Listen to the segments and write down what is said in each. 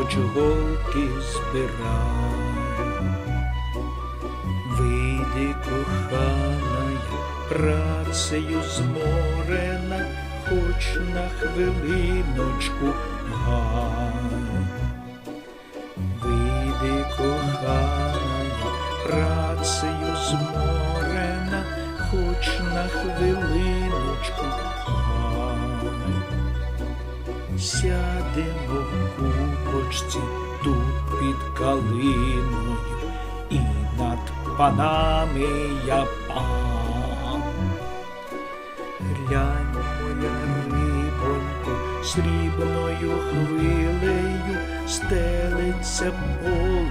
хоч голки збирай. Вийди, коханая, працею зморена, хоч на хвилиночку гай. Вийди, коханая, працею зморена, хоч на хвилиночку гай. Сядемо купочці тут під калиною, і над панами я пан. Глянь, моя рибонько, срібною хвилею стелиться полем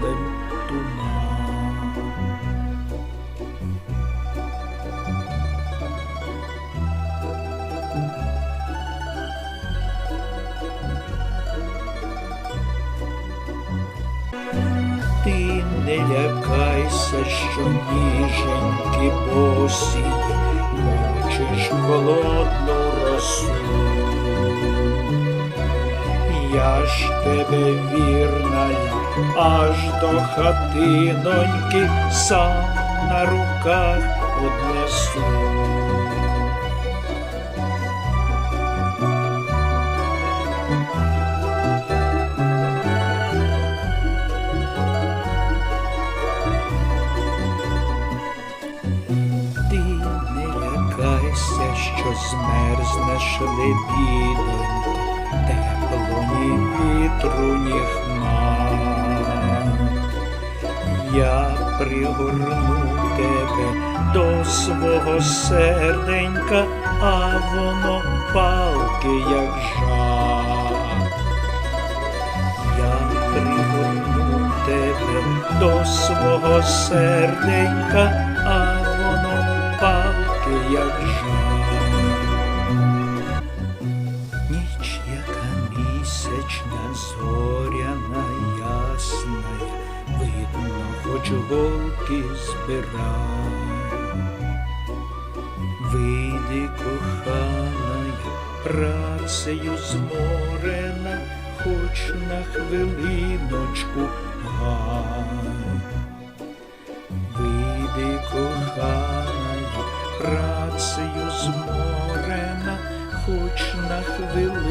не лякайся, що ніженьки босі, мочиш холодну росу. Я ж тебе вірна, аж до хатиноньки сам на руках однесу. Що змерзнеш лебідонько, тепло ні вітру, ні. Я пригорну тебе до свого серденька, а воно палки, як жар. Я пригорну тебе до свого серденька, а воно палки, як жар. Хоч голки збирай. Вийди, коханая, працею зморена, хоч на хвилиночку гай. Вийди, коханая, працею зморена, хоч на хвилиночку